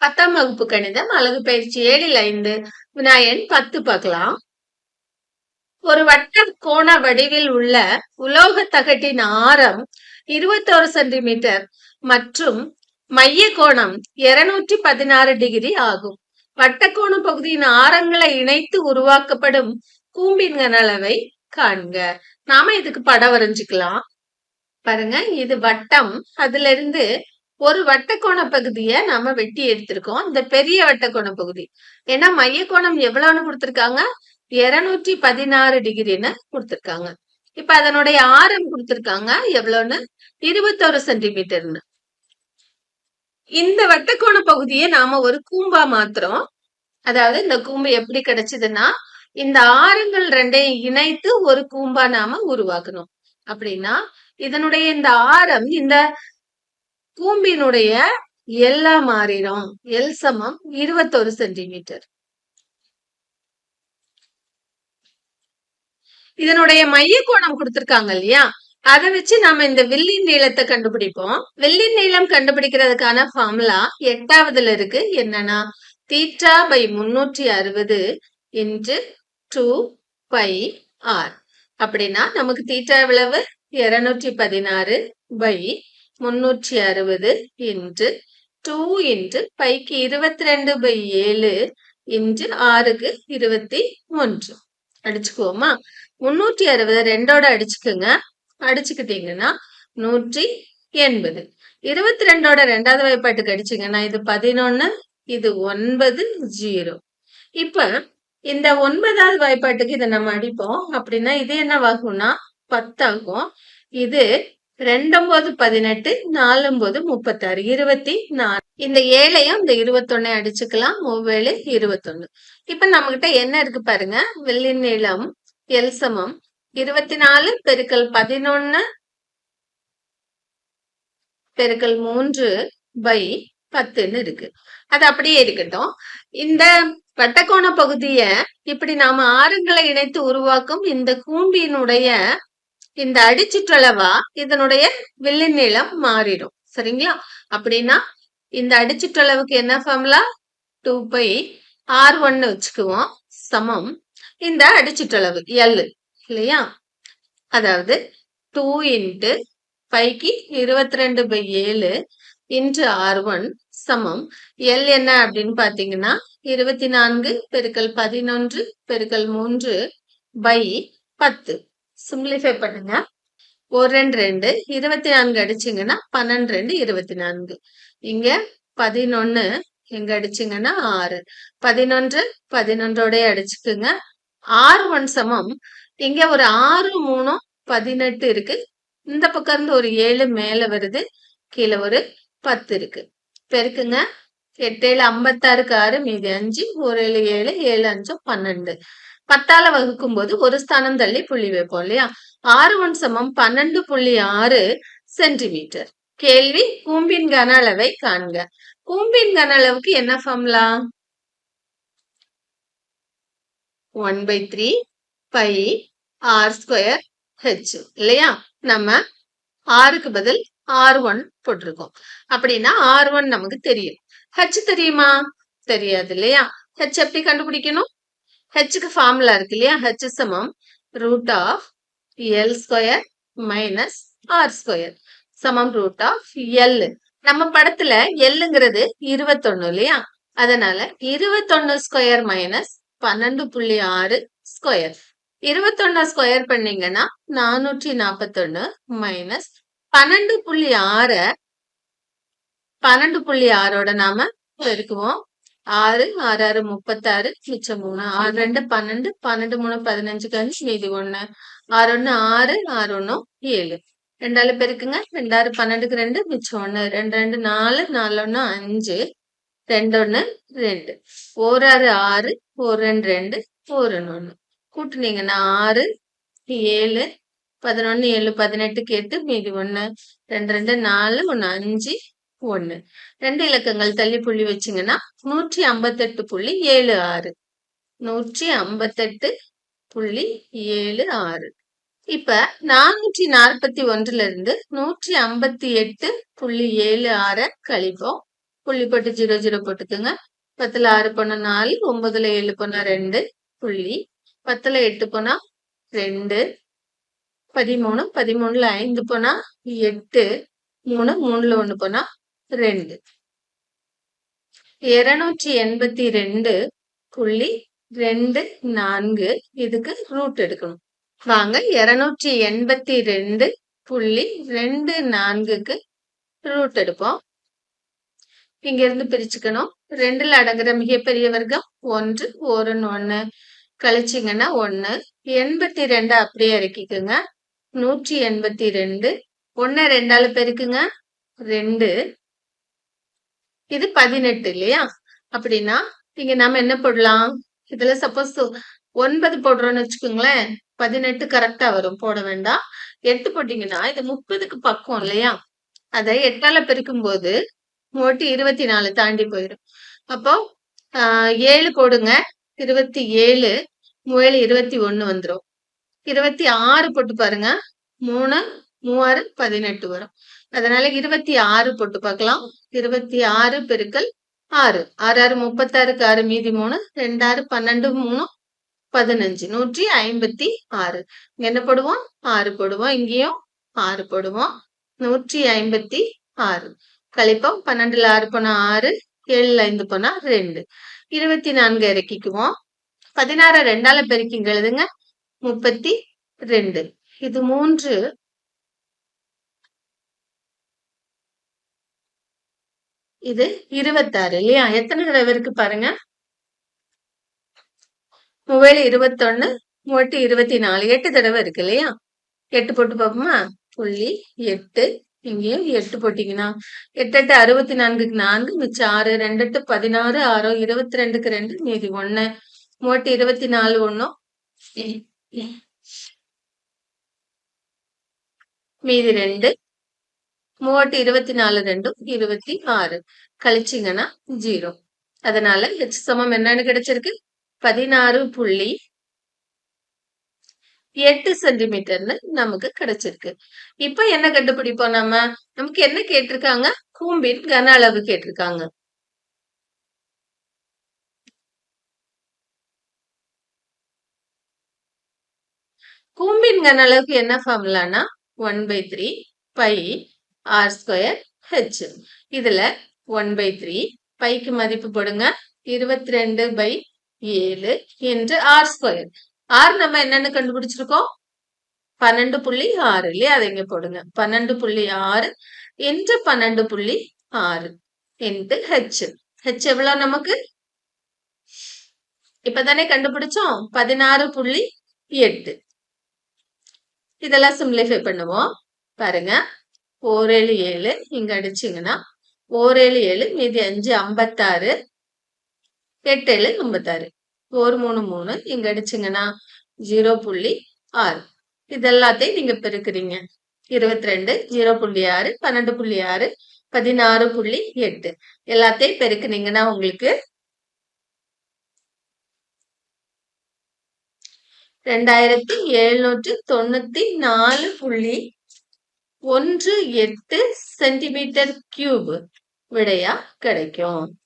பத்தாம் வகுப்பு கணிதம் அழகு பயிற்சி ஏழில் ஐந்து. விநாயகன் பத்து பார்க்கலாம். ஒரு வட்ட கோண வடிவில் உள்ள உலோக தகட்டின் ஆரம் இருபத்தோரு சென்டிமீட்டர் மற்றும் மைய கோணம் இருநூற்றி பதினாறு டிகிரி ஆகும். வட்டக்கோண பகுதியின் ஆரங்களை இணைத்து உருவாக்கப்படும் கூம்பின் கனளவை காண்க. நாம இதுக்கு படம் வரைஞ்சுக்கலாம். பாருங்க இது வட்டம். அதுல இருந்து ஒரு வட்டக்கோண பகுதியை நாம வெட்டி எடுத்திருக்கோம். இந்த பெரிய வட்டக்கோண பகுதி. ஏன்னா மையக்கோணம் எவ்வளவுன்னு கொடுத்திருக்காங்க? இருநூற்றி பதினாறு டிகிரின்னு கொடுத்திருக்காங்க. இப்ப அதனுடைய ஆரம் கொடுத்திருக்காங்க எவ்வளவுன்னு? இருபத்தொரு சென்டிமீட்டர்னு. இந்த வட்டக்கோண பகுதியை நாம ஒரு கூம்பா மாத்துறோம். அதாவது இந்த கூம்பு எப்படி கிடைச்சதுன்னா இந்த ஆரங்கள் ரெண்டையும் இணைத்து ஒரு கூம்பா நாம உருவாக்கணும். அப்படின்னா இதனுடைய இந்த ஆரம் இந்த கூம்பினுடைய எல்லா மாறிடும். எல் சமம் இருபத்தொரு சென்டிமீட்டர். இதனுடைய மைய கோணம் கொடுத்திருக்காங்க இல்லையா? அதை வச்சு நாம இந்த வில்லின் நீளத்தை கண்டுபிடிப்போம். வில்லின் நீளம் கண்டுபிடிக்கிறதுக்கான ஃபார்முலா எட்டாவதுல இருக்கு. என்னன்னா தீட்டா பை முன்னூற்றி அறுபது இன்ட்டு டூ பை ஆர் அப்படின்னா நமக்கு தீட்டா எவ்வளவு? இருநூற்றி பதினாறு பை முன்னூற்றி அறுபது இன்று டூ இன்று பைக்கு இருபத்தி ரெண்டு பை ஏழு இன்று ஆறுக்கு இருபத்தி ஒன்று. அடிச்சுக்குவோமா? முன்னூற்றி அறுபது ரெண்டோட அடிச்சுக்குங்க. அடிச்சுக்கிட்டீங்கன்னா நூற்றி எண்பது. இருபத்தி ரெண்டோட ரெண்டாவது வாய்ப்பாட்டுக்கு அடிச்சிங்கன்னா இது பதினொன்னு இது ஒன்பது ஜீரோ இப்ப இந்த ஒன்பதாவது வாய்ப்பாட்டுக்கு இதை நம்ம அடிப்போம். அப்படின்னா இது என்னவாகும்னா பத்தாகும். இது ரெண்டொன்பது பதினெட்டு நாலும்போது முப்பத்தாறு. இருபத்தி நாலு. இந்த ஏழையும் இந்த இருபத்தொன்னே அடிச்சுக்கலாம். மூவேழு இருபத்தொன்னு. இப்ப நம்ம கிட்ட என்ன இருக்கு பாருங்க. வெள்ளி நீளம் எல் சமம் இருபத்தி நாலு பெருக்கல் பதினொன்னு பெருக்கல் மூன்று பை பத்துன்னு இருக்கு. அது அப்படியே இருக்கட்டும். இந்த வட்டக்கோண பகுதிய இப்படி நாம ஆறுங்களை இணைத்து உருவாக்கும் இந்த கூம்பியினுடைய இந்த அடிச்சுற்றளவா இதனுடைய வில்லின் நீளம் மாறிடும். சரிங்களா? அப்படின்னா இந்த அடிச்சுற்றளவுக்கு என்ன ஃபார்முலா டூ பை ஆர் ஒன்னு வச்சுக்குவோம். சமம். இந்த அடிச்சுற்றளவு எல் இல்லையா? அதாவது டூ இன்ட்டு பைக்கு இருபத்தி ரெண்டு பை ஏழு இன்ட்டு ஆர் ஒன் சமம். எல் என்ன அப்படின்னு பாத்தீங்கன்னா இருபத்தி நான்கு பெருக்கல் பதினொன்று பெருக்கல் மூன்று பை பத்து. சிம்பிளிஃபை பண்ணுங்க. ஒரு ரெண்டு ரெண்டு. இருபத்தி நான்கு அடிச்சிங்கன்னா பன்னெண்டு ரெண்டு இருபத்தி நான்கு. இங்க பதினொன்னு எங்க அடிச்சிங்கன்னா ஆறு. பதினொன்று பதினொன்றோடய அடிச்சுக்குங்க. ஆறு ஒன் சமம். இங்க ஒரு ஆறு மூணும் பதினெட்டு இருக்கு. இந்த பக்கம் இருந்து ஒரு ஏழு மேல வருது. கீழே ஒரு பத்து இருக்கு. பெருக்குங்க. எட்டு ஏழு ஐம்பத்தாறுக்கு ஆறு மீதி அஞ்சு ஒரு ஏழு ஏழு ஏழு அஞ்சு பன்னெண்டு. பத்தால வகுக்கும் போது ஒரு ஸ்தானம் தள்ளி புள்ளி வைப்போம் இல்லையா? ஆறு ஒன் சமம் பன்னெண்டு புள்ளி ஆறு சென்டிமீட்டர். கேள்வி கூம்பின் கன அளவை காண்க. கூம்பின் கன அளவுக்கு என்ன formula? One by three pi R square H இல்லையா? நம்ம ஆறுக்கு பதில் ஆர் ஒன் போட்டிருக்கோம். அப்படின்னா ஆர் ஒன் நமக்கு தெரியும். ஹெச் தெரியுமா? தெரியாது இல்லையா? ஹெச் எப்படி கண்டுபிடிக்கணும்? ஹெச்சுக்கு ஃபார்முலா இருக்கு இல்லையா? ஹெச் சமம் root of L square minus R square சமம் ரூட் ஆஃப் எல் நம்ம படத்துல எல்லுங்கிறது இருபத்தொன்னு இல்லையா? அதனால இருபத்தொன்னு ஸ்கொயர் மைனஸ் பன்னெண்டு புள்ளி ஆறு ஸ்கொயர் இருபத்தொன்னு ஸ்கொயர் பண்ணீங்கன்னா நானூற்றி நாற்பத்தொன்னு மைனஸ் பன்னெண்டு புள்ளி ஆறு பன்னெண்டு புள்ளி ஆறோட நாம பெருக்குவோம். ஆறு ஆறு ஆறு முப்பத்தாறு மிச்சம் மூணு. ஆறு ரெண்டு பன்னெண்டு பன்னெண்டு மூணு பதினஞ்சு கஞ்சி மீதி ஒண்ணு. ஆறு ஒண்ணு ஆறு ஆறு ஒண்ணு ஏழு. ரெண்டாலு பெருக்குங்க. ரெண்டாறு பன்னெண்டுக்கு ரெண்டு மிச்சம் ஒண்ணு. ரெண்டு ரெண்டு நாலு நாலு ஒண்ணு அஞ்சு. ரெண்டு ஒண்ணு ரெண்டு. ஒரு ஆறு ஆறு ஒரு ரெண்டு ரெண்டு ஒரு ஒண்ணு. கூட்டுனீங்கன்னா ஆறு ஏழு பதினொன்னு ஏழு பதினெட்டுக்கு எட்டு மீதி ஒன்று ரெண்டு ரெண்டு நாலு ஒன்று அஞ்சு ஒன்று ரெண்டு இலக்கங்கள் தள்ளி புள்ளி வச்சிங்கன்னா நூற்றி ஐம்பத்தெட்டு புள்ளி ஏழு ஆறு. நூற்றி ஐம்பத்தெட்டு புள்ளி ஏழு ஆறு. இப்ப நானூற்றி நாற்பத்தி ஒன்றுல இருந்து நூற்றி ஐம்பத்தி எட்டு புள்ளி ஏழு ஆற கழிப்போம். புள்ளி போட்டு ஜீரோ ஜீரோ போட்டுக்கோங்க. பத்துல ஆறு போனா நாலு ஒன்பதுல ஏழு போனா ரெண்டு புள்ளி. பத்துல எட்டு போனா ரெண்டு. பதிமூணு பதிமூணுல ஐந்து போனா எட்டு மூணு மூணுல ஒண்ணு போனா ரெண்டு. இருநூற்றி எண்பத்தி ரெண்டு புள்ளி ரெண்டு நான்கு இதுக்கு ரூட் எடுக்கணும். வாங்க இருநூற்றி எண்பத்தி ரெண்டு புள்ளி ரெண்டு நான்குக்கு ரூட் எடுப்போம். இங்க இருந்து பிரிச்சுக்கணும். ரெண்டுல அடங்குற மிகப்பெரிய வர்க்கம் ஒன்று ஒருன்னு ஒண்ணு. கழிச்சிங்கன்னா ஒண்ணு. எண்பத்தி ரெண்டு அப்படியே இறக்கிக்கோங்க. நூற்றி எண்பத்தி ரெண்டு. ஒன்று ரெண்டால பெருக்குங்க. ரெண்டு. இது பதினெட்டு இல்லையா? அப்படின்னா இங்க நாம என்ன போடலாம்? இதுல சப்போஸ் ஒன்பது போடுறோம்னு வச்சுக்கோங்களேன். பதினெட்டு கரெக்டா வரும். போட வேண்டாம். எட்டு போட்டீங்கன்னா இது முப்பதுக்கு பக்கம் இல்லையா? அதை எட்டால பெருக்கும் போது ஓட்டி இருபத்தி நாலு தாண்டி போயிடும். அப்போ ஆஹ் ஏழு போடுங்க. இருபத்தி ஏழு ஏழு இருபத்தி ஒன்னு வந்துடும் இருபத்தி ஆறு போட்டு பாருங்க. மூணு மூவாறு பதினெட்டு வரும். அதனால இருபத்தி ஆறு போட்டு பார்க்கலாம். இருபத்தி ஆறு பெருக்கல் ஆறு. ஆறு ஆறு முப்பத்தாறுக்கு ஆறு மீதி மூணு. ரெண்டாறு பன்னெண்டு மூணு பதினஞ்சு. நூற்றி ஐம்பத்தி ஆறு. என்ன போடுவோம்? ஆறு போடுவோம். இங்கேயும் ஆறு போடுவோம். நூற்றி ஐம்பத்தி ஆறு. கழிப்போம். பன்னெண்டுல ஆறு போனா ஆறு ஏழுல ஐந்து போனா ரெண்டு. இருபத்தி நான்கு இறக்கிக்குவோம். பதினாறு ரெண்டால பெருக்கிங்க எழுதுங்க. முப்பத்தி ரெண்டு. இது மூன்று இது இருபத்தாறு இல்லையா? எத்தனை தடவை இருக்கு பாருங்க. மூவேழு இருபத்தொன்னு மூட்டு இருபத்தி நாலு எட்டு தடவை இருக்கு இல்லையா? எட்டு போட்டு பார்ப்போமா? புள்ளி எட்டு. இங்கேயும் எட்டு போட்டீங்கன்னா எட்டு எட்டு அறுபத்தி நான்குக்கு நான்கு மிச்சம் ஆறு ரெண்டு எட்டு பதினாறு ஆறோ இருபத்தி ரெண்டுக்கு ரெண்டு மீதி ஒன்னு. மூட்டு இருபத்தி நாலு ஒன்னும் மீதி ரெண்டு. மூவட்டு இருபத்தி நாலு ரெண்டும் இருபத்தி ஆறு. கழிச்சிங்கன்னா ஜீரோ. அதனால ஹெச் சமம் என்னன்னு கிடைச்சிருக்கு? பதினாறு புள்ளி எட்டு சென்டிமீட்டர்னு நமக்கு கிடைச்சிருக்கு. இப்ப என்ன கண்டுபிடிப்போம் நம்ம? நமக்கு என்ன கேட்டிருக்காங்க? கூம்பின் கன அளவு கேட்டிருக்காங்க. கூம்பின் கன அளவுக்கு என்ன ஃபார்முலானா one by three pi R square H இதுல ஒன் பை த்ரீ பைக்கு மதிப்பு போடுங்க. இருபத்தி ரெண்டு பை ஏழு என்று ஆர் ஸ்கொயர் ஆர் நம்ம என்னன்னு கண்டுபிடிச்சிருக்கோம்? பன்னெண்டு புள்ளி ஆறு இல்லையா? அதை இங்க போடுங்க. பன்னெண்டு புள்ளி ஆறு என்று பன்னெண்டு புள்ளி ஆறு என்று ஹெச் ஹெச் எவ்வளோ நமக்கு? இப்பதானே கண்டுபிடிச்சோம்? பதினாறு புள்ளி எட்டு. இதெல்லாம் சிம்பிளிஃபை பண்ணுவோம். பாருங்க. ஓரேழு ஏழு இங்க அடிச்சிங்கன்னா ஓரேழு ஏழு மீதி அஞ்சு ஐம்பத்தாறு. எட்டு ஏழு ஐம்பத்தாறு. ஒரு மூணு மூணு. இங்க அடிச்சிங்கன்னா ஜீரோ புள்ளி ஆறு. இதெல்லாத்தையும் நீங்க பெருக்குறீங்க. இருபத்தி ரெண்டு ஜீரோ புள்ளி ஆறு. பன்னெண்டு புள்ளி ஆறு. பதினாறு புள்ளி எட்டு. எல்லாத்தையும் பெருக்குனீங்கன்னா உங்களுக்கு ரெண்டாயிரத்தி எழுநூற்றி தொண்ணூத்தி நாலு புள்ளி ஒன்று எட்டு சென்டிமீட்டர் கியூப் விடையா கிடைக்கும்?